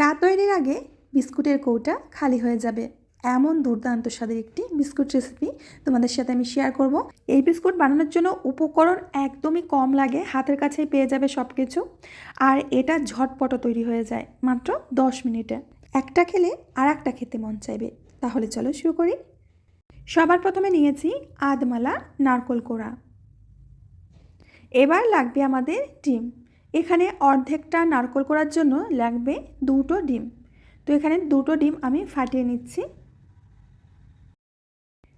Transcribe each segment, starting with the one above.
চা তৈরির আগে বিস্কুটের কৌটা খালি হয়ে যাবে। এমন দুর্দান্ত স্বাদের একটি বিস্কুট রেসিপি তোমাদের সাথে আমি শেয়ার করব। এই বিস্কুট বানানোর জন্য উপকরণ একদমই কম লাগে, হাতের কাছেই পেয়ে যাবে সব কিছু আর এটা ঝটপট তৈরি হয়ে যায়, মাত্র দশ মিনিটে। একটা খেলে আর একটা খেতে মন চাইবে। তাহলে চলো শুরু করি। সবার প্রথমে নিয়েছি আদমালা নারকোল কোড়া। এবার লাগবে আমাদের ডিম। এখানে অর্ধেকটা নারকোল করার জন্য লাগবে দুটো ডিম। তো এখানে দুটো ডিম আমি ফাটিয়ে নিচ্ছি।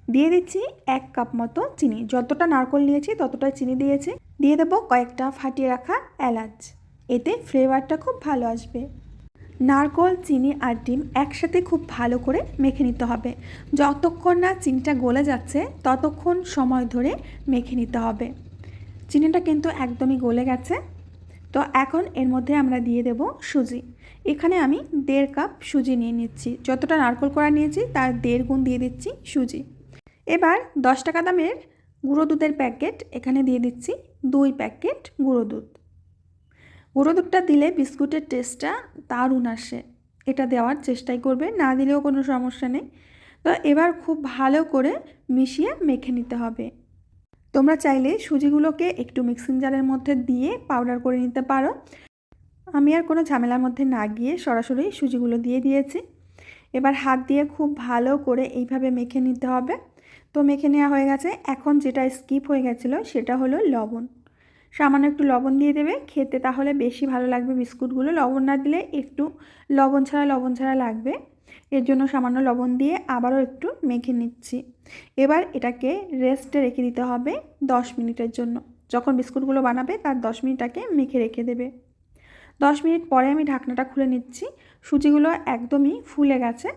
দিয়ে দিচ্ছি এক কাপ মতো চিনি। যতটা নারকোল নিয়েছি ততটা চিনি দিয়েছি। দিয়ে দেবো কয়েকটা ফাটিয়ে রাখা এলাচ। এতে ফ্লেভারটা খুব ভালো আসবে। নারকোল, চিনি আর ডিম একসাথে খুব ভালো করে মেখে নিতে হবে। যতক্ষণ না চিনিটা গলে যাচ্ছে ততক্ষণ সময় ধরে মেখে নিতে হবে। চিনিটা কিন্তু একদমই গলে গেছে। তো এখন এর মধ্যে আমরা দিয়ে দেব সুজি। এখানে আমি দেড় কাপ সুজি নিয়ে নিচ্ছি। যতটা নারকোল করা নিয়েছি, তার দেড় গুণ দিয়ে দিচ্ছি সুজি। এবার দশ টাকা দামের গুঁড়ো দুধের প্যাকেট এখানে দিয়ে দিচ্ছি দুই প্যাকেট গুঁড়ো দুধ। গুঁড়ো দুধটা দিলে বিস্কুটের টেস্টটা দারুণ আসে। এটা দেওয়ার চেষ্টাই করবে, না দিলেও কোনো সমস্যা নেই। তো এবার খুব ভালো করে মিশিয়ে মেখে নিতে হবে। তোমরা চাইলে সুজিগুলোকে একটু মিক্সিং জারের মধ্যে দিয়ে পাউডার করে নিতে পারো। আমি আর কোনো ঝামেলার মধ্যে না গিয়ে সরাসরি সুজিগুলো দিয়ে দিয়েছি। এবার হাত দিয়ে খুব ভালো করে এইভাবে মেখে নিতে হবে। তো মেখে নেওয়া হয়ে গেছে। এখন যেটা স্কিপ হয়ে গেছিল সেটা হলো লবণ। সামান্য একটু লবণ দিয়ে দেবে। খেতে তাহলে বেশি ভালো লাগবে বিস্কুটগুলো। লবণ না দিলে একটু লবণ ছাড়া লবণ ছাড়া লাগবে। এর জন্য সামান্য লবণ দিয়ে আবারও একটু মেখে নিচ্ছি। এবার এটাকে রেস্টে রেখে দিতে হবে দশ মিনিটের জন্য। যখন বিস্কুটগুলো বানাবে তার দশ মিনিট মেখে রেখে দেবে। দশ মিনিট পরে আমি ঢাকনাটা খুলে নিচ্ছি। সুজিগুলো একদমই ফুলে গেছে।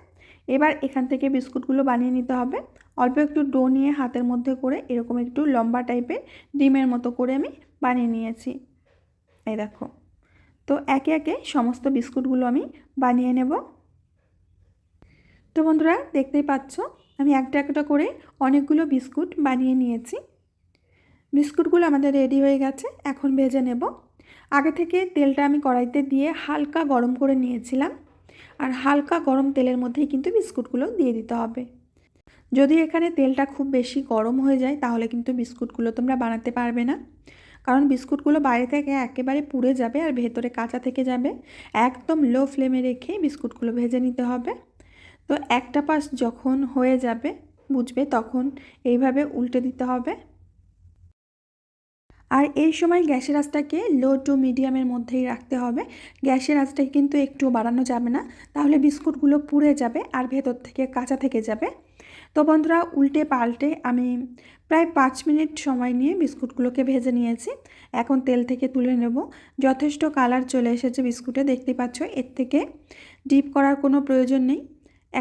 এবার এখান থেকে বিস্কুটগুলো বানিয়ে নিতে হবে। অল্প একটু ডো নিয়ে হাতের মধ্যে করে এরকম একটু লম্বা টাইপের ডিমের মতো করে আমি বানিয়ে নিয়েছি। এই দেখো। তো একে একে সমস্ত বিস্কুটগুলো আমি বানিয়ে নেব। তো বন্ধুরা, দেখতেই পাচ্ছ, আমি একটা একটা করে অনেকগুলো বিস্কুট বানিয়ে নিয়েছি। বিস্কুটগুলো আমাদের রেডি হয়ে গেছে, এখন ভেজে নেব। আগে থেকে তেলটা আমি কড়াইতে দিয়ে হালকা গরম করে নিয়েছিলাম, আর হালকা গরম তেলের মধ্যেই কিন্তু বিস্কুটগুলো দিয়ে দিতে হবে। যদি এখানে তেলটা খুব বেশি গরম হয়ে যায়, তাহলে কিন্তু বিস্কুটগুলো তোমরা বানাতে পারবে না। কারণ বিস্কুটগুলো বাইরে থেকে একেবারে পুড়ে যাবে আর ভেতরে কাঁচা থেকে যাবে। একদম লো ফ্লেমে রেখে বিস্কুটগুলো ভেজে নিতে হবে। তো একটা পাশ যখন হয়ে যাবে, বুঝবে, তখন এইভাবে উল্টে দিতে হবে। আর এই সময় গ্যাসের আঁচটাকে লো টু মিডিয়ামের মধ্যেই রাখতে হবে। গ্যাসের আঁচটাকে কিন্তু একটু বাড়ানো যাবে না, তাহলে বিস্কুটগুলো পুড়ে যাবে আর ভেতর থেকে কাঁচা থেকে যাবে। তো বন্ধুরা, উল্টে পাল্টে আমি প্রায় পাঁচ মিনিট সময় নিয়ে বিস্কুটগুলোকে ভেজে নিয়েছি। এখন তেল থেকে তুলে নেব। যথেষ্ট কালার চলে এসেছে বিস্কুটে, দেখতে পাচ্ছ? এর থেকে ডিপ করার কোনো প্রয়োজন নেই।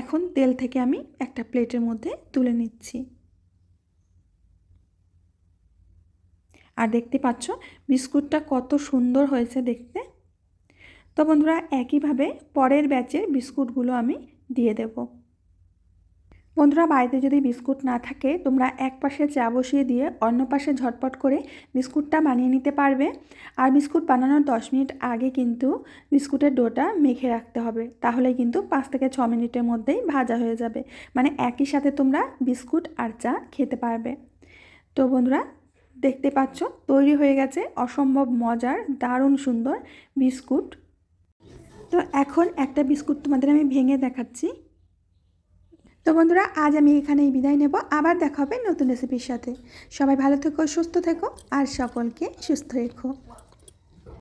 এখন তেল থেকে আমি একটা প্লেটের মধ্যে তুলে নিচ্ছি। আর দেখতে পাচ্ছ বিস্কুটটা কত সুন্দর হয়েছে দেখতে। তো বন্ধুরা, একইভাবে পরের ব্যাচের বিস্কুটগুলো আমি দিয়ে দেব। বন্ধুরা, বাড়িতে যদি বিস্কুট না থাকে, তোমরা এক পাশে চা বসিয়ে দিয়ে অন্য পাশে ঝটপট করে বিস্কুটটা বানিয়ে নিতে পারবে। আর বিস্কুট বানানোর দশ মিনিট আগে কিন্তু বিস্কুটের ডোটা মেখে রাখতে হবে। তাহলে কিন্তু পাঁচ থেকে ছ মিনিটের মধ্যেই ভাজা হয়ে যাবে। মানে একই সাথে তোমরা বিস্কুট আর চা খেতে পারবে। তো বন্ধুরা, দেখতে পাচ্ছ, তৈরি হয়ে গেছে অসম্ভব মজার, দারুণ সুন্দর বিস্কুট। তো এখন একটা বিস্কুট তোমাদের আমি ভেঙে দেখাচ্ছি। তো বন্ধুরা, আজ আমি এখানেই বিদায় নেব। আবার দেখা হবে নতুন রেসিপির সাথে। সবাই ভালো থেকো, সুস্থ থেকো, আর সকলকে সুস্থ রেখো।